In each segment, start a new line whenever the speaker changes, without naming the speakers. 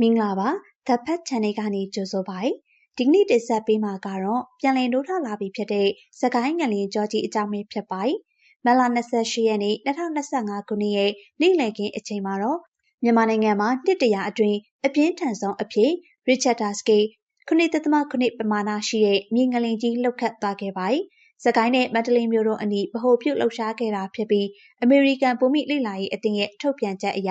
မင်္ဂလာပါသက်ဖက် channel ကနေကြိုဆိုပါရစေဒီကနေ့တင်ဆက်ပေးမှာကတော့ပြန်လည်လို့ထလာပြီဖြစ်တဲ့စကိုင်းငလျင်ကြောကြီးအကြောင်းပဲဖြစ်ပါတယ်မလ28ရက်နေ့2025ခုနှစ်ရဲ့နေ့လည်ခင်းအချိန်မှာတော့မြန်မာနိုင်ငံမှာတစ်တရာအတွင်းအပြင်းထန်ဆုံးအဖြစ် Richard Sky ခုနှစ်သက်သမခုနှစ်ပမာဏရှိတဲ့မြေငလျင်ကြီးလှုပ်ခတ်သွားခဲ့ပါတယ်စကိုင်းနဲ့မန္တလေးမြို့တို့အနီးဗဟိုပြုလှုပ်ရှားခဲ့တာဖြစ်ပြီးအမေရိကန်ဘူမိလိလာရေးအသင်းရဲ့ထုတ်ပြန်ချက်အရ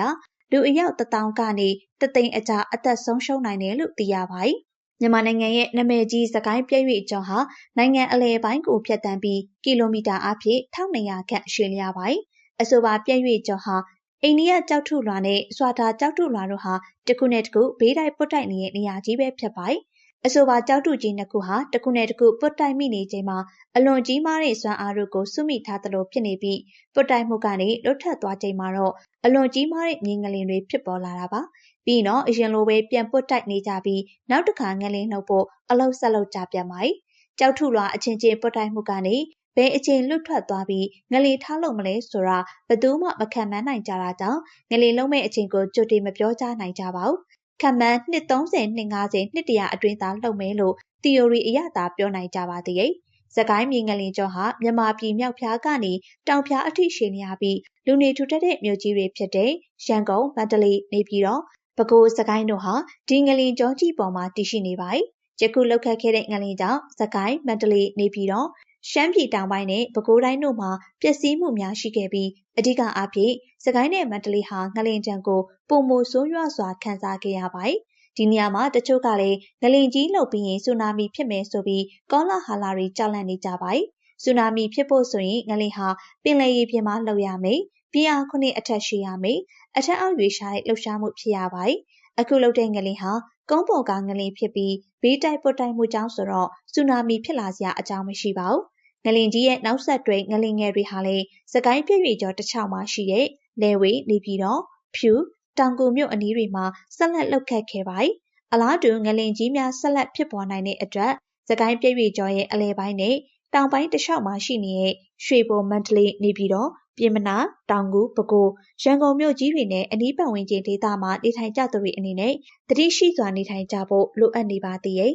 လူအယောက်တထောင်ကနေတသိန်းအကြားအသက်ဆုံးရှုံးနိုင်တယ်လို့သိရပါတယ်။မြန်မာနိုင်ငံရဲ့နာမည်ကြီးစကိုင်းပြည့်ရွေ့ကျော်ဟာနိုင်ငံအလယ်ပိုင်းကိုဖြတ်တန်းပြီးကီလိုမီတာအဖြစ်1200ခန့်ရှည်လျားပါတယ်။အဆိုပါပြည့်ရွေ့ကျော်ဟာအိန္ဒိယကြောက်ထုလွာနဲ့စွာတာကြောက်ထုလွာတို့ဟာတစ်ခုနဲ့တစ်ခုဘေးတိုက်ပုတ်တိုက်နေတဲ့နေရာကြီးပဲဖြစ်ပါတယ်။ အဆိုပါကြောက်ထုကြီးနှစ်ခုဟာတစ်ခုနဲ့တစ်ခုပုတ်တိုက်မိနေချိန်မှာအလွန်ကြီးမားတဲ့စွမ်းအားတို့ကိုစုမိထားသလိုဖြစ်နေပြီးပုတ်တိုက်မှုကနေလွတ်ထွက်သွားချိန်မှာတော့အလွန်ကြီးမားတဲ့မြင်ငလင်တွေဖြစ်ပေါ်လာတာပါပြီးတော့အရင်လိုပဲပြန်ပွတ်တိုက်နေကြပြီးနောက်တစ်ခါငလင်နှုတ်ဖို့အလုတ်ဆက်လုပ်ကြပြန်ပါ යි ကြောက်ထုလွာအချင်းချင်းပွတ်တိုက်မှုကနေဘယ်အချိန်လွတ်ထွက်သွားပြီးငလီထားလို့မလဲဆိုတာဘယ်သူမှမခံမှန်းနိုင်ကြတာကြောင့်ငလီလုံးမဲ့အချိန်ကိုကြိုတင်မပြောကြနိုင်ကြပါဘူး ခံမှန်းနှစ်30နှစ်50နှစ်တရာအတွင်းသားလှုပ်မယ်လို့ theory အရသာပြောနိုင်ကြပါသေးရဲ့စကိုင်းမြေငလင်ကျော်ဟာမြန်မာပြည်မြောက်ဖျားကနေတောင်ဖျားအထိရှည်လျားပြီးလူနေထူထပ်တဲ့မြို့ကြီးတွေဖြစ်တဲ့ရန်ကုန်မန္တလေးနေပြည်တော်ပဲခူးစကိုင်းတို့ဟာဒီငလင်ကြောကြီးပေါ်မှာတည်ရှိနေပါတယ်။ယခုလောက်ခတ်ခဲ့တဲ့ငလင်ကြောင့်စကိုင်းမန္တလေးနေပြည်တော် ရှမ်းပြည်တောင်ပိုင်းနဲ့ ပဲခူးတိုင်းတို့မှာ ပျက်စီးမှုများရှိခဲ့ပြီး အဓိကအားဖြင့်စကိုင်းနဲ့ မန္တလေးဟာ ငလင်တံကိုပုံမိုဆိုးရွားစွာ ခံစားခဲ့ရပါတယ်။ဒီနေရာမှာ တချို့ကလည်း ငလင်ကြီးလှုပ်ပြီးရင် ဆူနာမီဖြစ်မယ်ဆိုပြီး ကောလာဟာလာတွေ ကြောက်လန့်နေကြပါတယ်။ဆူနာမီဖြစ်ဖို့ဆိုရင် ငလင်ဟာ ပင်လယ်ရေပြင်မှာ လှုပ်ရမယ်။ပြင်းအားခုနှစ်အထက် ရှိရမယ်။အထက်အောက် ရွေရှားတဲ့ လှုပ်ရှားမှု ဖြစ်ရပါတယ်။အခုလှုပ်တဲ့ ငလင်ဟာ ကုန်းပေါ်က ငလင်ဖြစ်ပြီး ဘေးတိုက်ပုတ်တိုက်မှုကြောင့်ဆိုတော့ ဆူနာမီဖြစ်လာစရာ အကြောင်းမရှိပါဘူး။ ငလင်ကြီးရဲ့နောက်ဆက်တွဲငလင်ငယ်တွေဟာလည်းစကိုင်းပြည့်ရွေကျော်တစ်ချောင်းမှာရှိတဲ့လေဝေနေပြည်တော်ဖြူတောင်ကူမြို့အနီးတွေမှာဆက်လက်လှုပ်ခတ်ခဲ့ပါတယ်။အလားတူငလင်ကြီးများဆက်လက်ဖြစ်ပေါ်နိုင်တဲ့အတွက်စကိုင်းပြည့်ရွေကျော်ရဲ့အလဲပိုင်းနဲ့တောင်ပိုင်းတစ်လျှောက်မှာရှိနေတဲ့ရွှေဘိုမန္တလေးနေပြည်တော်ပြင်မနာတောင်ကူပဲခူးရန်ကုန်မြို့ကြီးတွေနဲ့အနီးပတ်ဝန်းကျင်ဒေသမှာနေထိုင်ကြသူတွေအနေနဲ့တတိရှိစွာနေထိုင်ကြဖို့လိုအပ်နေပါသေးရဲ့